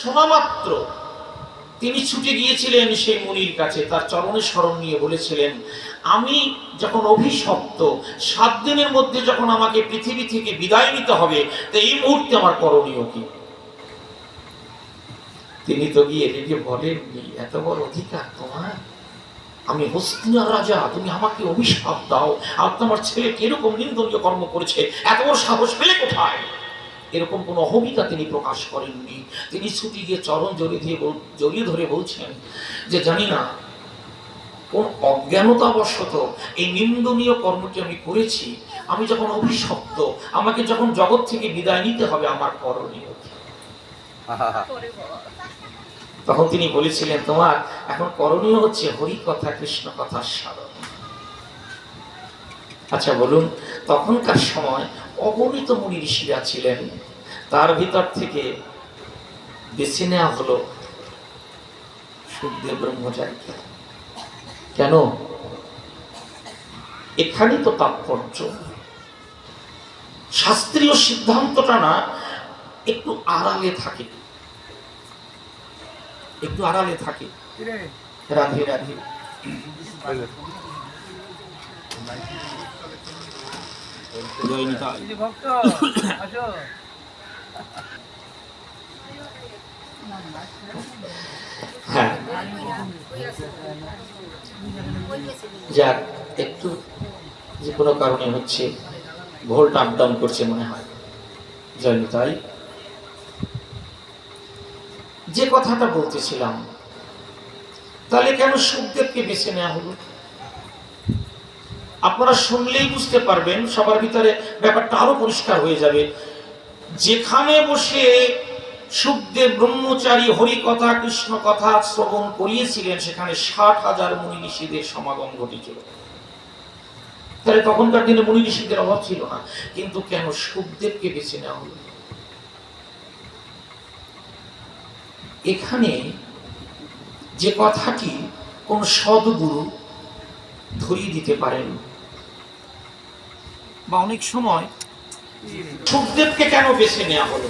শোনা মাত্র তিনি ছুটে গিয়েছিলেন সেই মুনির কাছে, তার চরণে স্মরণ নিয়ে বলেছিলেন, আমি যখন অভিশপ্ত, সাত দিনের মধ্যে যখন আমাকে পৃথিবী থেকে বিদায় নিতে হবে, তো এই মুহূর্তে আমার করণীয় কি? তিনি তো গিয়ে রেগে বলেননি এত বড় অধিকার তোমার? আমি হস্তিনা রাজা, তুমি আমাকে অভিশাপ দাও। আর তোমার ছেলে কীরকম নিন্দনীয় কর্ম করেছে? এত বড় সাহস পেলে কোথায়? এরকম কোনো অহমিকা তিনি প্রকাশ করেননি। তিনি ছুটি গিয়ে চরণ জড়িয়ে দিয়ে জড়িয়ে ধরে বলছেন যে, জানি না, কোন অজ্ঞানতাবশত এই নিন্দনীয় কর্মটি আমি করেছি। আমি যখন অভিশপ্ত, আমাকে যখন জগৎ থেকে বিদায় নিতে হবে আমার করণীয় তখন তিনি বলেছিলেন, তোমার এখন করণীয় হচ্ছে হরি কথা কৃষ্ণ কথা স্মরণ আচ্ছা বলুন, তখনকার সময় অগণিত মুনি ঋষিরা ছিলেন তার ভিতর থেকে বেছে নেওয়া হলো সুখদেব ব্রহ্মচারীকে। কেন? এখানে তো তাৎপর্য। শাস্ত্রীয় সিদ্ধান্তটা না একটু আড়ালে থাকে। একটু আড়ালে থাকে। রাধে রাধে। জয় নিতাই। ভক্ত আসো হ্যাঁ যাক, একটু যে কোনো কারণে হচ্ছে ভোল্ট আপ ডাউন করছে মনে হয় জয় নিতাই যে কথাটা বলতেছিলাম, তাহলে কেন সুখদেবকে বেছে নেওয়া হলো আপনারা শুনলেই বুঝতে পারবেন, সবার ভিতরে ব্যাপারটা আরও পরিষ্কার হয়ে যাবে। যেখানে বসে সুখদেব ব্রহ্মচারী হরি কথা কৃষ্ণ কথা শ্রবণ করিয়েছিলেন, সেখানে ষাট হাজার মুনি ঋষিদের সমাগম ঘটেছিল। তাহলে তখনকার দিনে মুনি ঋষিদের অভাব ছিল না, কিন্তু কেন সুখদেবকে বেছে নেওয়া হলো? এখানে যে কথাটি কোন সদ্গুরু ধরিয়ে দিতে পারেন বা অনেক সময় সুখদেবকে কেন বেছে নেওয়া হলো?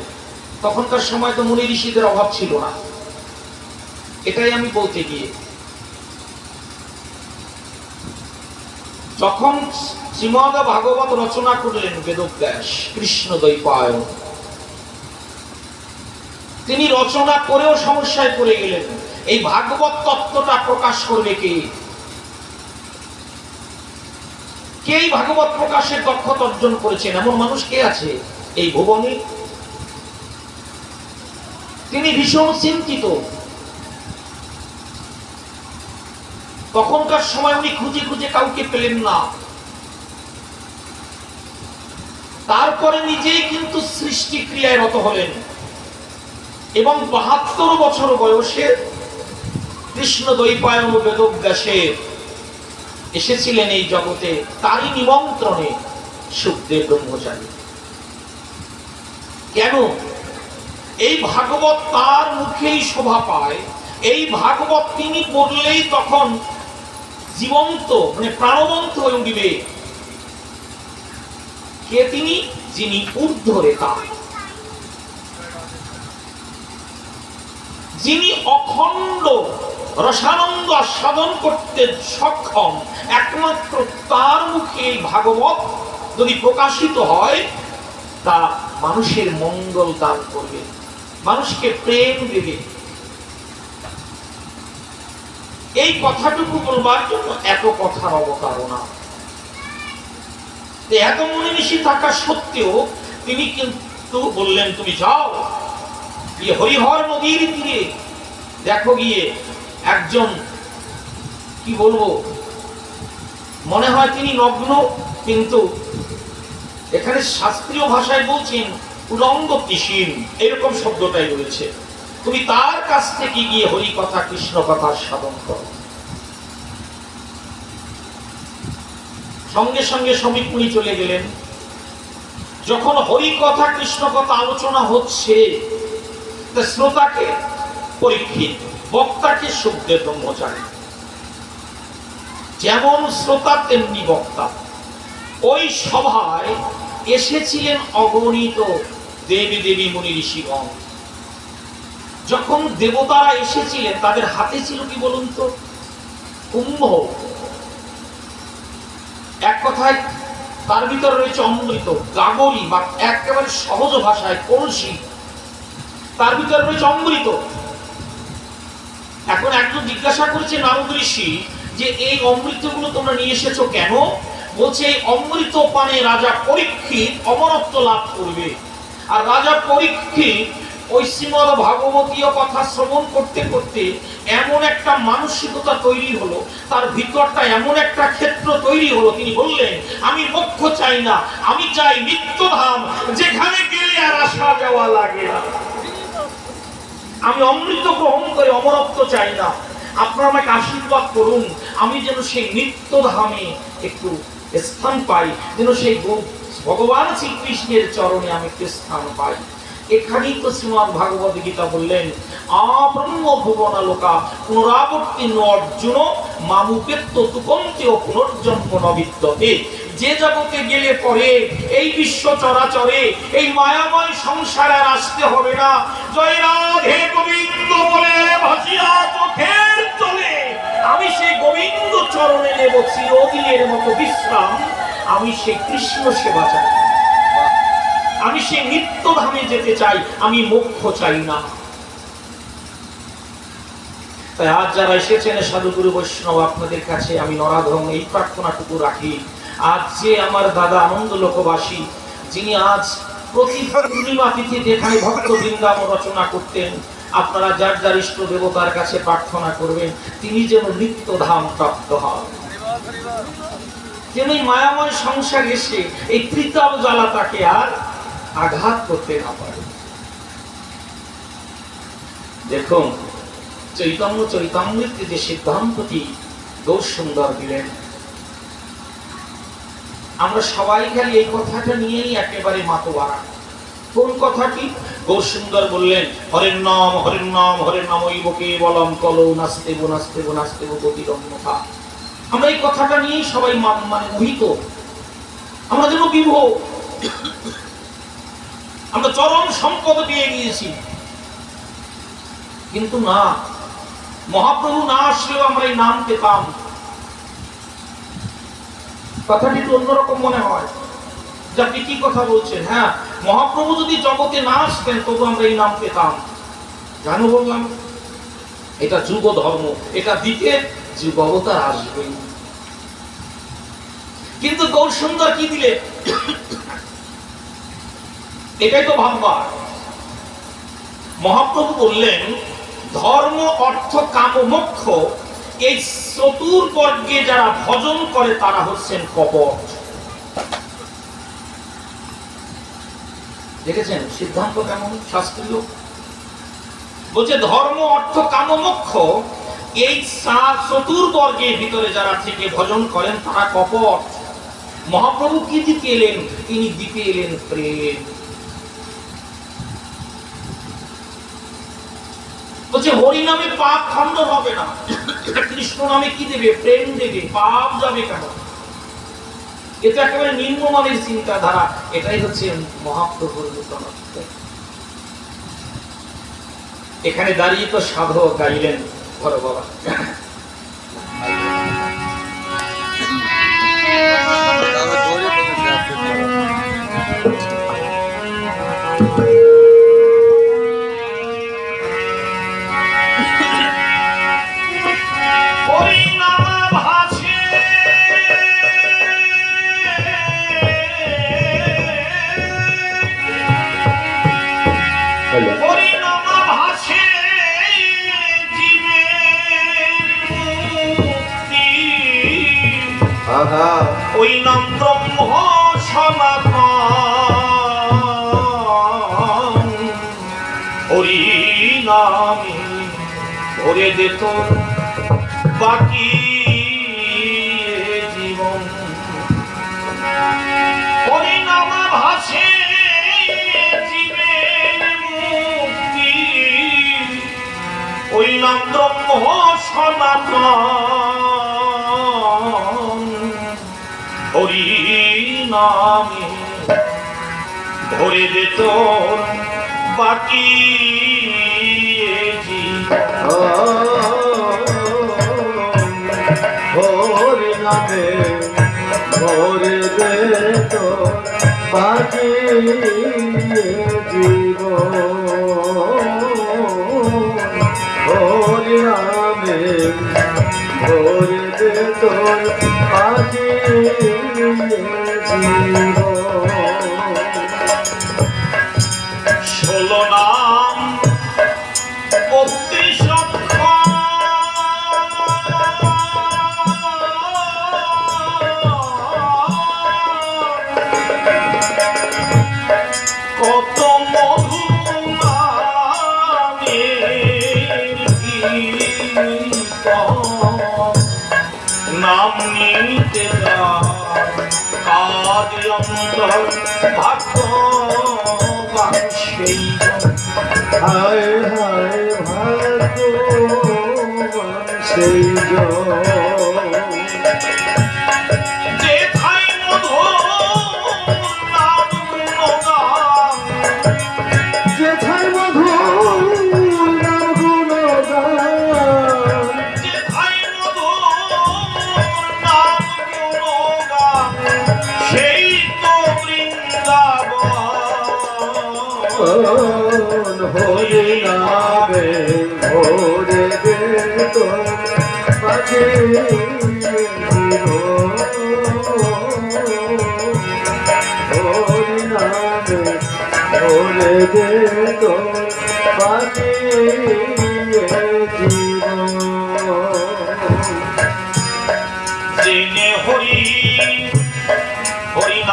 তখনকার সময় তো মুনি ঋষিদের অভাব ছিল না। এটাই আমি বলতে গিয়ে। যখন শ্রীমদ ভাগবত রচনা করলেন বেদব্যাস, কৃষ্ণ দৈপায়ন তিনি রচনা করেও সমস্যায় পড়ে গেলেন। এই ভাগবত তত্ত্বটা প্রকাশ করবে কে? কে এই ভাগবত প্রকাশের দক্ষতা অর্জন করেছেন? এমন মানুষ কে আছে? এই ভুবনে। তিনি ভীষণ চিন্তিত। তখনকার সময় উনি খুঁজে খুঁজে কাউকে পেলেন না। তারপরে নিজেই কিন্তু সৃষ্টি ক্রিয়ায় রত হলেন। এবং বাহাত্তর বছর বয়সে কৃষ্ণ দ্বৈপায়ন বেদব্যাসের এসেছিলেন এই জগতে তারই নিমন্ত্রণে সুখদেব ব্রহ্মচারী। কেন? এই ভাগবত তার মুখেই শোভা পায়, এই ভাগবত তিনি পড়লেই তখন জীবন্ত মানে প্রাণবন্ত হয়ে উঠবে কে তিনি? যিনি ঊর্ধ্ব রেখা যিনি অখণ্ড রসানন্দ আস্বাদন করতে সক্ষম। একমাত্র তার মুখে এই ভাগবত যদি প্রকাশিত হয়, তা মানুষের মঙ্গল দান করবে, মানুষকে প্রেম দেবে। এই কথাটুকু বলবার জন্য এত কথার অবতারণা। এত মনীষী থাকা সত্ত্বেও তিনি কিন্তু বললেন, তুমি যাও হরিহর নদীর তীরে, দেখো গিয়ে একজন, কি বলব, মনে হয় তিনি নগ্ন, কিন্তু এখানে শাস্ত্রীয় ভাষায় বলছেন উলঙ্গ তিসিন এরকম শব্দটাই রয়েছে। তুমি তার কাছ থেকে গিয়ে হরি কথা কৃষ্ণ কথা সাধন করো। সঙ্গে সঙ্গে মুনি চলে গেলেন। যখন হরি কথা কৃষ্ণ কথা আলোচনা হচ্ছে শ্রোতাকে পরীক্ষিত। বক্তাকে সুখদেব ব্রহ্মচারী যেমন শ্রোতা, তেমনি বক্তা। ওই সভায় এসেছিলেন অগণিত দেবী দেবী মুনি ঋষিগণ। যখন দেবতারা এসেছিলেন, তাদের হাতে ছিল কি বলুন তো? কুম্ভ। এক কথায়, তার ভিতরে রয়েছে অমৃত গাগরি বা একেবারে সহজ ভাষায় কলসি। তার ভিতরে রয়েছে অমৃত। এখন একজন জিজ্ঞাসা করেছে নারদ ঋষি যে এই অমৃতগুলো তোমরা নিয়ে এসেছ কেন? বলছে, এই অমৃত পানে রাজা পরীক্ষিত অমরত্ব লাভ করবে। আর রাজা পরীক্ষিত ওই শ্রীমদ ভাগবতীয় কথা শ্রবণ করতে করতে এমন একটা মানসিকতা তৈরি হলো, তার ভিতরটা এমন একটা ক্ষেত্র তৈরি হলো। তিনি বললেন, আমি মোক্ষ চাই না, আমি চাই নিত্যধাম যেখানে গেলে আর আসা যাওয়া লাগে না। আমি অমৃত গ্রহণ করে অমরত্ব চাই না। আপনারা আমাকে আশীর্বাদ করুন। আমি যেন সেই নিত্য ধামে একটু স্থান পাই, যেন সেই ভগবান শ্রীকৃষ্ণের চরণে আমি একটু স্থান পাই। এখানেই তো শ্রীমদ ভাগবত গীতা বললেন আব্রহ্ম ভুবন লোকা পুনরাবর্তী অর্জুন মামুপেত্য তুকন্তে ও পুনর্জন্ম নবিদ্যতে। যে জগতে গেলে পরে এই বিশ্ব চরাচরে, এই মায়াময় সংসারে আর আসতে হবে না। জয় রাধে গোবিন্দ বলে ভাসিয়া চোখের চলে আমি সেই গোবিন্দ চরণে নেব চিরদিনের মতো বিশ্রাম। আমি সেই কৃষ্ণ সেবা চাই। আমি সেই নিত্য ধামে যেতে চাই, আমি মোক্ষ চাই না। তাই আজ যারা এসেছেন সাধুগুরু বৈষ্ণব, আপনাদের কাছে আমি নরাধম এই প্রার্থনাটুকু রাখি। আজ যে আমার দাদা আনন্দ লোকবাসী, যিনি আজ প্রতি পূর্ণিমা তিথিতে এখানে ভক্ত বৃন্দাবন রচনা করতেন, আপনারা যার যার ইষ্ট দেবতার কাছে প্রার্থনা করবেন, তিনি যেন নিত্য ধাম প্রাপ্ত হন। যেন এই মায়াময় সংসার এসে, এই তৃতাব জ্বালা তাকে আর আঘাত করতে না পারে। দেখুন, চৈতন্য চৈতন্যকে যে সিদ্ধান্তটি দোষ সুন্দর দিলেন আমরা সবাই খালি এই কথাটা নিয়েই একেবারে মাতোয়ারা। কোন কথাটি? গৌর সুন্দর বললেন, হরের নাম হরের নাম হরের নাম ওই বকে বলম কলো নাচতে বো নাচতে বো নাচতে বো গতিরম্যতা। আমরা এই কথাটা নিয়েই সবাই মানে মোহিত। আমরা যেন বিভোর। আমরা চরম সম্পদ পেয়ে গিয়েছি। কিন্তু না, মহাপ্রভু না আসলেও আমরা এই নাম পেতাম কথাটি একটু অন্যরকম মনে হয়। যে কি কথা বলছেন? হ্যাঁ মহাপ্রভু যদি জগতে না আসতেন, তবু আমরা এই নাম পেতাম। কেন বললাম, এটা যুগ ধর্ম এটা দিতে যুগ অবতার আসবেই। কিন্তু গৌর সুন্দর কি দিলে? এটাই তো ভাববার। মহাপ্রভু বললেন, ধর্ম, অর্থ, কাম, মোক্ষ এই চতুর্বর্গে যারা ভজন করে, তারা হচ্ছেন কপট। দেখেছেন সিদ্ধান্ত কেমন? শাস্ত্রীয়? বলছে, ধর্ম, অর্থ, কাম ও এই চতুর্বর্গের ভিতরে যারা থেকে ভজন করেন, তারা কপট। মহাপ্রভু কি দিতে এলেন? তিনি দিতে এলেন প্রেম। বলছে, হরি নামে পাপ খণ্ডন হবে না। কৃষ্ণ নামে কি দেবে? প্রেম দেবে, পাপ যাবে কেন? এটা একেবারে নিম্নমানের চিন্তাধারা। এটাই হচ্ছে মহাপ্রভুর এখানে দাঁড়িয়ে তো সাধক গাইলেন বড় বাবা ওই ব্রহ্ম সনাতন হরি নামে ভরে দিত বাকি জীবন। হরি নাম ভাসে জীবের মুক্তি। ওই নাম ব্রহ্ম নামে ভরে দে তোর বাকি ভরে না দে ভরে দে তো বাকি জীব ভরে নামে ভরে তোর আজি জীব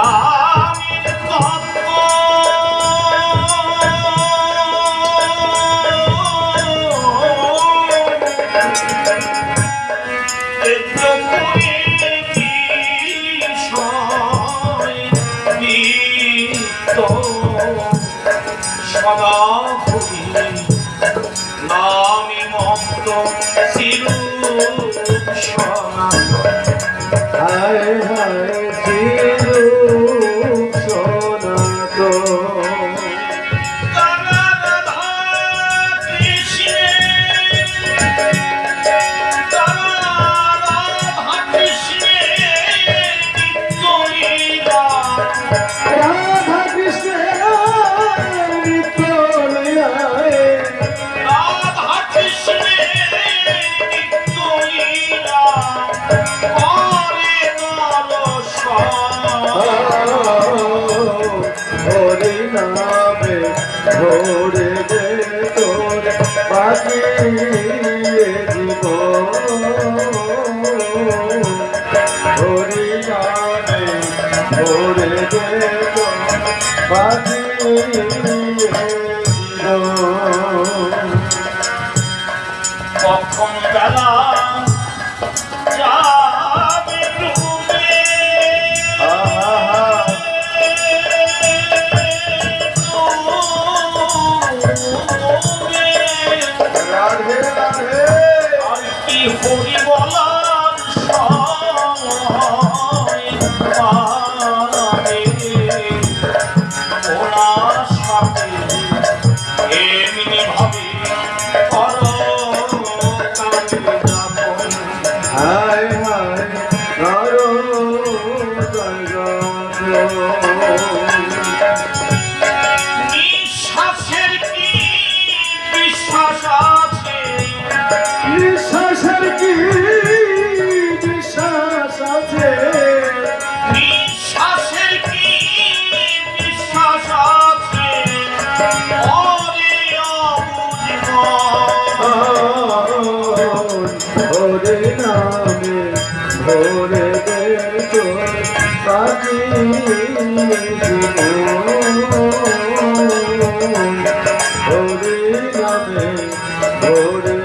啊。Oh. Oh,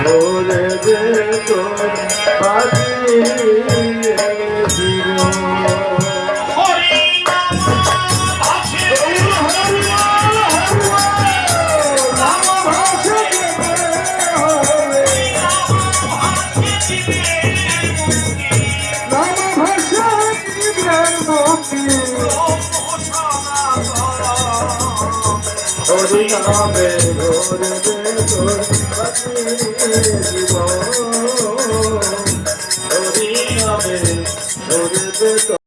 ভোরে তোর পাখিয়ে দিব হরি নাম আছে নাম